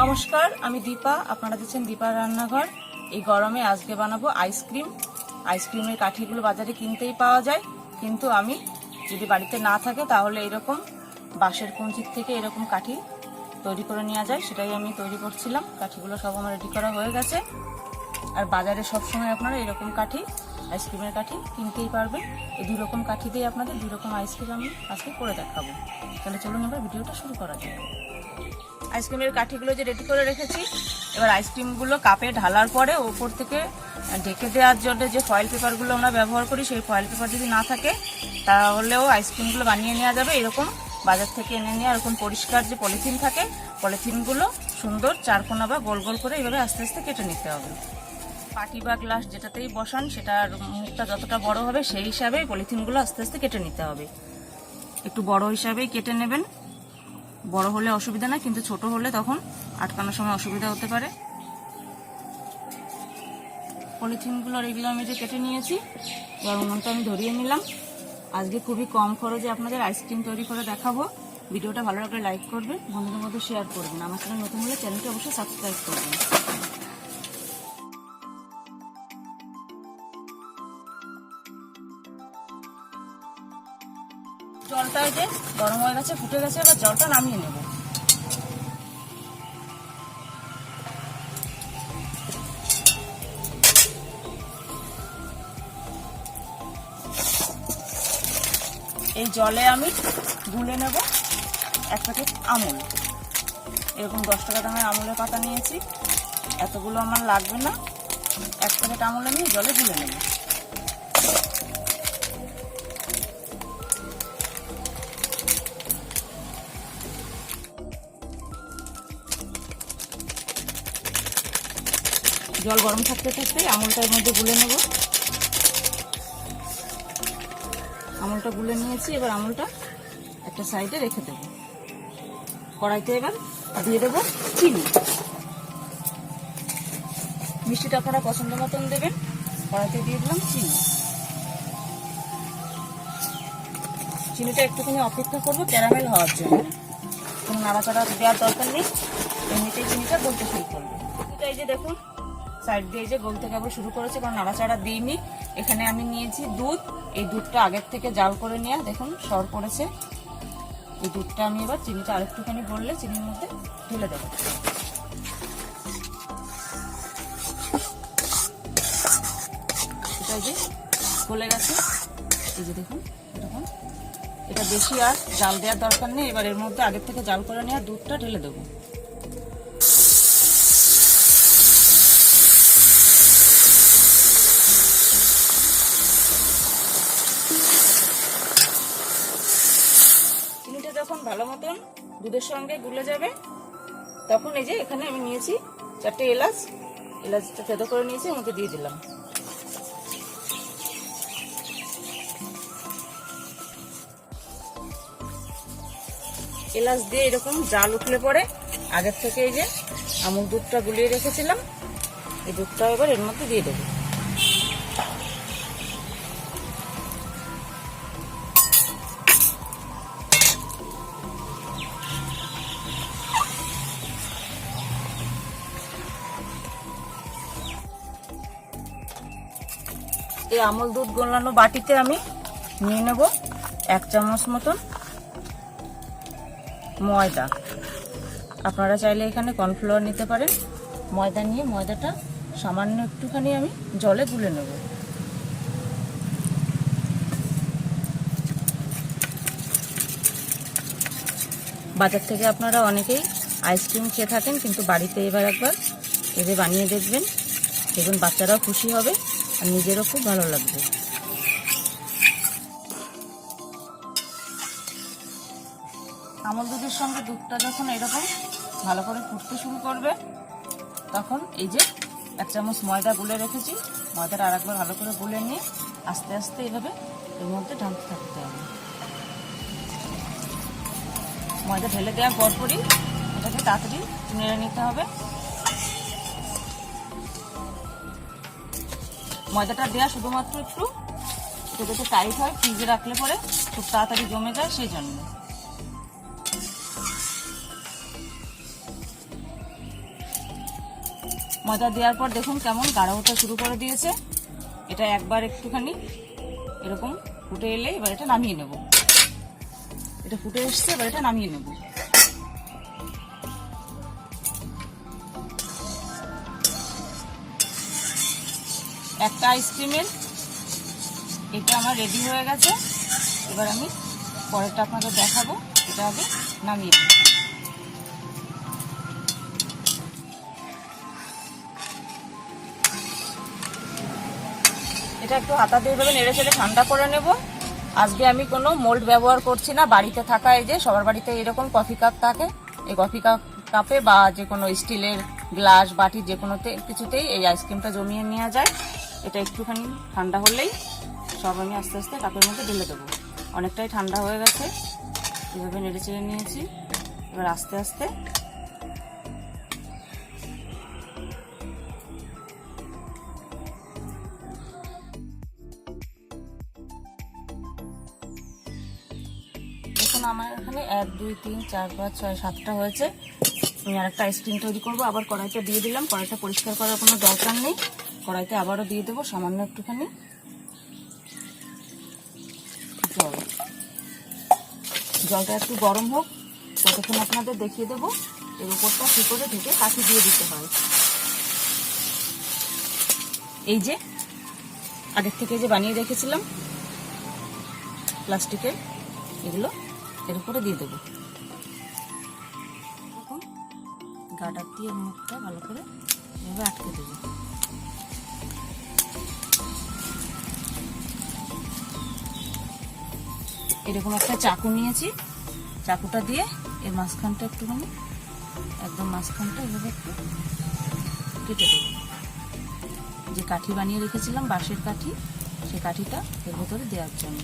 নমস্কার, আমি দীপা। আপনারা দিচ্ছেন দীপা রান্নাঘর। এই গরমে আজকে বানাবো আইসক্রিম আইসক্রিমের কাঠিগুলো বাজারে কিনতেই পাওয়া যায়। কিন্তু আমি, যদি বাড়িতে না থাকে, তাহলে এরকম বাঁশের কুঞ্চির থেকে এরকম কাঠি তৈরি করে নেওয়া যায়। সেটাই আমি তৈরি করছিলাম। কাঠিগুলো সব আমার রেডি করা হয়ে গেছে। আর বাজারে সবসময় আপনারা এরকম কাঠি আইসক্রিমের কাঠি কিনতেই পারবেন। এই দুই রকম কাঠি দিয়ে আপনাদের দুই রকম আইসক্রিম আমি আজকে করে দেখাবো। তাহলে চলুন এবার ভিডিওটা শুরু করা যাক। আইসক্রিমের কাঠিগুলো যে রেডি করে রেখেছি, এবার আইসক্রিমগুলো কাপে ঢালার পরে ওপর থেকে ঢেকে দেওয়ার জন্য যে ফয়েল পেপারগুলো আমরা ব্যবহার করি, সেই ফয়েল পেপার যদি না থাকে, তাহলেও আইসক্রিমগুলো বানিয়ে নেওয়া যাবে। এরকম বাজার থেকে এনে নিয়ে এরকম পরিষ্কার যে পলিথিন থাকে, পলিথিনগুলো সুন্দর চারকোনা বা গোল গোল করে এইভাবে আস্তে আস্তে কেটে নিতে হবে। পাটি বা গ্লাস যেটাতেই বসান, সেটার মুখটা যতটা বড় হবে, সেই হিসাবে পলিথিনগুলো আস্তে আস্তে কেটে নিতে হবে। একটু বড় হিসাবেই কেটে নেবেন। বড় হলে অসুবিধা না, কিন্তু ছোট হলে তখন আটকানোর সময় অসুবিধা হতে পারে। পলিথিনগুলো এগুলো আমি যে কেটে নিয়েছি, এবার উনুনটা আমি ধরিয়ে নিলাম। আজকে খুবই কম খরচে আপনাদের আইসক্রিম তৈরি করে দেখাবো। ভিডিওটা ভালো লাগলে লাইক করবেন, বন্ধুদের মধ্যে শেয়ার করবেন। আমার চ্যানেল নতুন হলে চ্যানেলটি অবশ্যই সাবস্ক্রাইব করবেন। জলটা যে গরম হয়ে গেছে, ফুটে গেছে, এবার জলটা নামিয়ে নেব। এই জলে আমি গুলে নেব এক প্যাকেট আমুল। এরকম দশ টাকা দামের আমুলের পাতা নিয়েছি। এতগুলো আমার লাগবে না। এক প্যাকেট আমুল আমি জলে গুলে নেব। জল গরম থাকতে থাকতে আমুলটার মধ্যে গুলে নেব। আমুলটা গুলে নিয়েছি, এবার আমুলটা একটা সাইডে রেখে দেব। কড়াইতে এবার দিয়ে দেবো চিনি। মিষ্টিটা আপনারা পছন্দ মতন দেবেন, কড়াইতে দিয়ে দিলাম চিনি। চিনিটা একটুখানি অপেক্ষা করব ক্যারামেল হওয়ার জন্য। কোনো নাড়াচাড়া দেওয়ার দরকার নেই। এমনিতেই চিনিটা গলতে শুরু করবে। এই যে দেখুন সাইড দিয়ে যে গলতে কেবল শুরু করেছে কারণ নাড়াচাড়া দিইনি। এখানে আমি নিয়েছি দুধ। এই দুধটা আগের থেকে জাল করে নেওয়া দেখুন, সর করেছে এই দুধটা আমি এবার চিনিটা আরেকটুখানি বললে চিনির মধ্যে ঢেলে দেবো। এটা যে গলে গেছে, এই যে দেখুন এটা বেশি আর জাল দেওয়ার দরকার নেই। এবার এর মধ্যে আগের থেকে জাল করে নেওয়া দুধটা ঢেলে দেবো। দুধের সঙ্গে গুলে যাবে। তখন এই যে এখানে আমি নিয়েছি চারটে এলাচ। এলাচটা থেতো করে নিয়েছি মধ্যে দিয়ে দিলাম। এলাচ দিয়ে এরকম জাল উঠলে পরে আগের থেকে এই যে আমুল দুধটা গুলিয়ে রেখেছিলাম। এই দুধটা এবার এর মধ্যে দিয়ে দেবো। এই আমল দুধ গোলানো বাটিতে আমি নিয়ে নেব এক চামচ মতন ময়দা। আপনারা চাইলে এখানে কর্নফ্লাওয়ার নিতে পারেন। ময়দা নিয়ে ময়দাটা সামান্য একটুখানি আমি জলে গুলে নেব। বাজার থেকে আপনারা অনেকেই আইসক্রিম খেয়ে থাকেন, কিন্তু বাড়িতে এবার একবার এদের বানিয়ে দেখবেন। দেখুন, বাচ্চারাও খুশি হবে। আর নিজেরও খুব ভালো লাগবে। আমল দুধের সঙ্গে দুধটা যখন এরকম ভালো করে ফুটতে শুরু করবে, তখন এই যে এক চামচ ময়দা গুলে রেখেছি। ময়দাটা আর একবার ভালো করে গুলে নিয়ে আস্তে আস্তে এভাবে এর মধ্যে ঢালতে থাকতে হবে। ময়দা ঢেলে দেওয়ার পরপরই এটাকে তাড়াতাড়ি নেড়ে নিতে হবে। ময়দাটা দেওয়া শুধুমাত্র একটু এটা যাতে টাইট হয়, ফ্রিজে রাখলে পরে খুব তাড়াতাড়ি জমে যায় সেই জন্য ময়দা দেওয়ার পর দেখুন কেমন গাঢ় হতে শুরু করে দিয়েছে। এটা একবার একটুখানি এরকম ফুটে এলে এবার এটা নামিয়ে নেব। এটা ফুটে এসছে, এবার এটা নামিয়ে নেব। একটা আইসক্রিমের। এটা আমার রেডি হয়ে গেছে। এবার আমি পরেরটা আপনাকে দেখাবো। এটা আগে নামিয়ে দিই এটা একটু হাতা দিয়ে দেবেন নেড়ে চেড়ে ঠান্ডা করে নেব। আজকে আমি কোনো মোল্ড ব্যবহার করছি না। বাড়িতে থাকা এই যে, সবার বাড়িতে এরকম কফি কাপ থাকে। এই কফি কাপ কাপে বা যে কোনো স্টিলের গ্লাস বাটি যে কোনোতে কিছুতেই এই আইসক্রিমটা জমিয়ে নেওয়া যায়। এটা একটুখানি ঠান্ডা হলেই সব আমি আস্তে আস্তে কাপের মধ্যে ঢেলে দেবো। অনেকটাই ঠান্ডা হয়ে গেছে, এভাবে নেড়ে চেড়ে নিয়েছি। এবার আস্তে আস্তে আমার এখানে এক, দুই, তিন, চার, পাঁচ, ছয়, সাতটা হয়েছে। আমি আর একটা আইসক্রিম তৈরি করব। আবার কড়াইটা দিয়ে দিলাম। কড়াইটা পরিষ্কার করার কোনো দরকার নেই। কড়াইতে আবারও দিয়ে দেবো, সামান্য একটুখানি। জল। জলটা একটু গরম হোক, ততক্ষণ আপনাদের দেখিয়ে দেবো এর উপরটা কী করে ঢেকে কাঠি দিয়ে দিতে হয়। এই যে, আগের থেকে যে বানিয়ে রেখেছিলাম প্লাস্টিকের, এগুলো এর উপরে দিয়ে দেবো। গাডার দিয়ে মুখটা ভালো করে এভাবে আটকে দেবো। এরকম একটা চাকু নিয়েছি। চাকুটা দিয়ে এর মাঝখানটা একটুখানি, একদম মাঝখানটা এভাবে একটু কেটে দেবো। যে কাঠি বানিয়ে রেখেছিলাম, বাঁশের কাঠি সেই কাঠিটা এর ভেতরে দেওয়ার জন্য।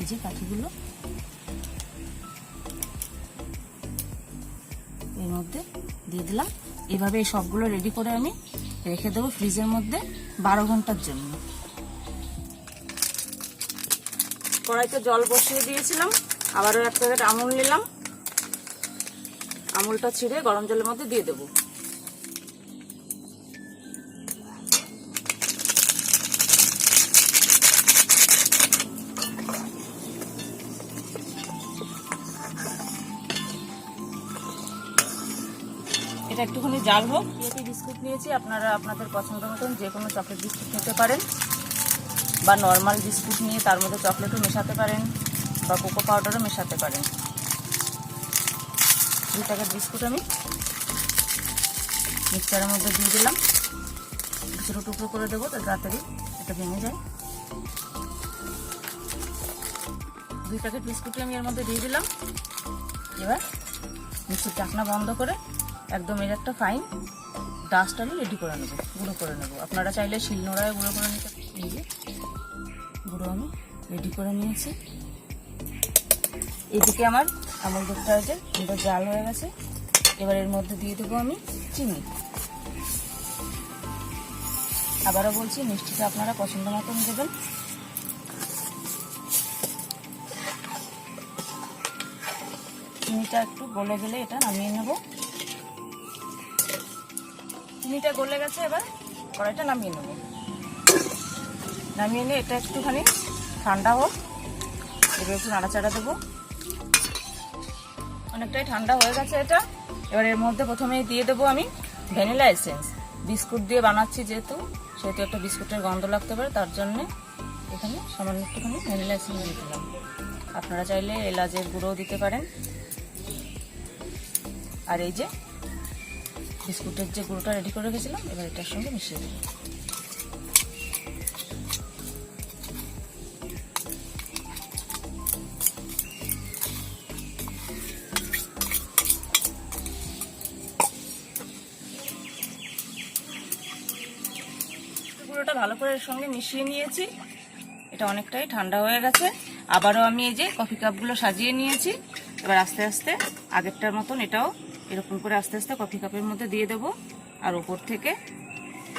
এই যে কাঠিগুলো। এর মধ্যে দিয়ে দিলাম। এভাবে সবগুলো রেডি করে আমি রেখে দেবো ফ্রিজের মধ্যে বারো ঘণ্টার জন্য। কড়াইতে জল বসিয়ে দিয়েছিলাম। আবারও এক প্যাকেট আমুল নিলাম। আমুলটা ছিঁড়ে গরম জলের মধ্যে দিয়ে দেবো। এটা একটুখানি জাল হোক। বিস্কুট নিয়েছি। আপনারা আপনাদের পছন্দ মতন যে কোনো চকলেট বিস্কুট নিতে পারেন। বা নর্মাল বিস্কুট নিয়ে তার মধ্যে চকলেটও মেশাতে পারেন বা কোকো পাউডারও মেশাতে পারেন। দুই প্যাকেট বিস্কুট আমি মিক্সচারের মধ্যে দিয়ে দিলাম। ছোটো টুকরো করে দেবো তার তাড়াতাড়ি এটা ভেঙে যায়। দুই প্যাকেট বিস্কুটই আমি এর মধ্যে দিয়ে দিলাম। এবার মিক্সির ঢাকনা বন্ধ করে একদম এর একটা ফাইন ডাস্ট আমি রেডি করে নেব, গুঁড়ো করে নেব। আপনারা চাইলে শিলনোড়ায় গুঁড়ো করে নিতে গুঁড়ো আমি রেডি করে নিয়েছি। এদিকে আমার আমল দুধটা হয়েছে সুন্দর জাল হয়ে গেছে। এবার এর মধ্যে দিয়ে দেবো আমি চিনি। আবারও বলছি, মিষ্টিটা আপনারা পছন্দ মতন দেবেন। চিনিটা একটু গলে গেলে এটা নামিয়ে নেব। চিনিটা গলে গেছে, এবার কড়াইটা নামিয়ে নেব। নামিয়ে নিয়ে এটা একটুখানি ঠান্ডা হোক। এবার একটু নাড়াচাড়া দেবো। অনেকটাই ঠান্ডা হয়ে গেছে এটা। এবার এর মধ্যে প্রথমে দিয়ে দেবো আমি ভ্যানিলা এসেন্স। বিস্কুট দিয়ে বানাচ্ছি যেহেতু, সেহেতু একটা বিস্কুটের গন্ধ লাগতে পারে, তার জন্যে এখানে সামান্য একটুখানি ভ্যানিলা এসেন্স দিয়ে দিলাম। আপনারা চাইলে এলাচের গুঁড়োও দিতে পারেন। আর এই যে বিস্কুটের যে গুঁড়োটা রেডি করে রেখেছিলাম, এবার এটার সঙ্গে মিশিয়ে দেবো। এর সঙ্গে মিশিয়ে নিয়েছি। এটা অনেকটাই ঠান্ডা হয়ে গেছে। আবারও আমি এই যে কফি কাপগুলো সাজিয়ে নিয়েছি। এবার আস্তে আস্তে আগেরটার মতন এটাও এরকম করে আস্তে আস্তে কফি কাপের মধ্যে দিয়ে দেবো। আর ওপর থেকে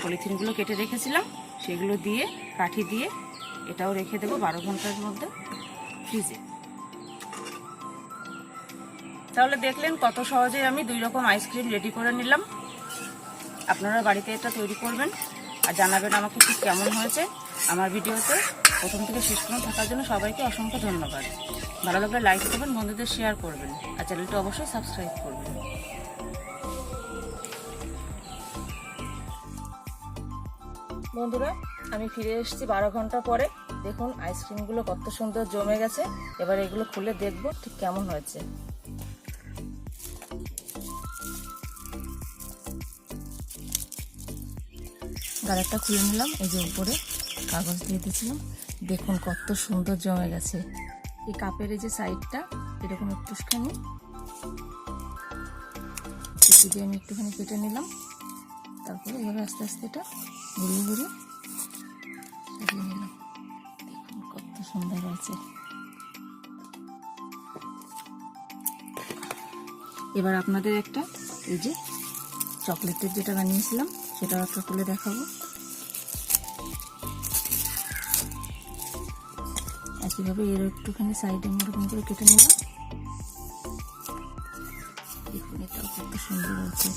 পলিথিনগুলো কেটে রেখেছিলাম। সেগুলো দিয়ে, কাঠি দিয়ে এটাও রেখে দেবো বারো ঘণ্টার মধ্যে ফ্রিজে। তাহলে দেখলেন কত সহজে আমি দুই রকম আইসক্রিম রেডি করে নিলাম। আপনারা বাড়িতে এটা তৈরি করবেন। আর জানাবেন আমাকে ঠিক কেমন হয়েছে আমার ভিডিওতে। প্রথম থেকে শেষ পর্যন্ত থাকার জন্য সবাইকে অসংখ্য ধন্যবাদ। ভালো লাগলে লাইক করবেন, বন্ধুদের শেয়ার করবেন। আর চ্যানেলটি অবশ্যই সাবস্ক্রাইব করবেন। বন্ধুরা, আমি ফিরে এসেছি বারো ঘণ্টা পরে। দেখুন আইসক্রিমগুলো কত সুন্দর জমে গেছে। এবার এগুলো খুলে দেখব ঠিক কেমন হয়েছে। গাড়িটা খুলে নিলাম, এই যে উপরে কাগজ দিয়ে দিয়েছিলাম। দেখুন কত সুন্দর জমে গেছে। এই কাপের এই যে সাইডটা, এরকম একটুখানি। কুচি দিয়ে আমি একটুখানি কেটে নিলাম। তারপরে এভাবে আস্তে আস্তে এটা ঘুরিয়ে ঘুরিয়ে নিলাম। দেখুন কত সুন্দর হয়েছে। এবার আপনাদের একটা এই যে চকলেটের যেটা বানিয়েছিলাম সেটাও একটা খুলে দেখাবো। একইভাবে এর একটুখানি সাইডে আমি এরকম করে কেটে নিলাম। দেখুন, এটাও কত সুন্দর হয়েছে।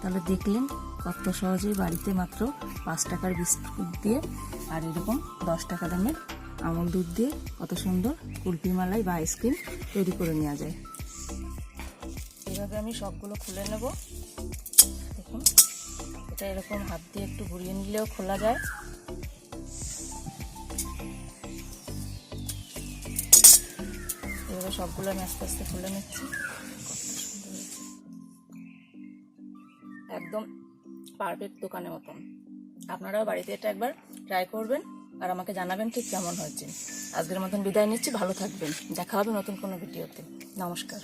তাহলে দেখলেন কত সহজেই বাড়িতে মাত্র পাঁচ টাকার বিস্কুট দিয়ে আর এরকম দশ টাকা দামের আমল দুধ দিয়ে কত সুন্দর কুলপি মালাই বা আইসক্রিম তৈরি করে নেওয়া যায়। এভাবে আমি সবগুলো খুলে নেব। এটা এরকম হাত দিয়ে একটু ঘুরিয়ে নিলেও খোলা যায়। এভাবে সবগুলো আমি আস্তে আস্তে খুলে নিচ্ছি। একদম পারফেক্ট দোকানের মতন। আপনারাও বাড়িতে এটা একবার ট্রাই করবেন আর আমাকে জানাবেন ঠিক কেমন হয়েছে। আজকের মতন বিদায় নিচ্ছি, ভালো থাকবেন। দেখা হবে নতুন কোনো ভিডিওতে। নমস্কার।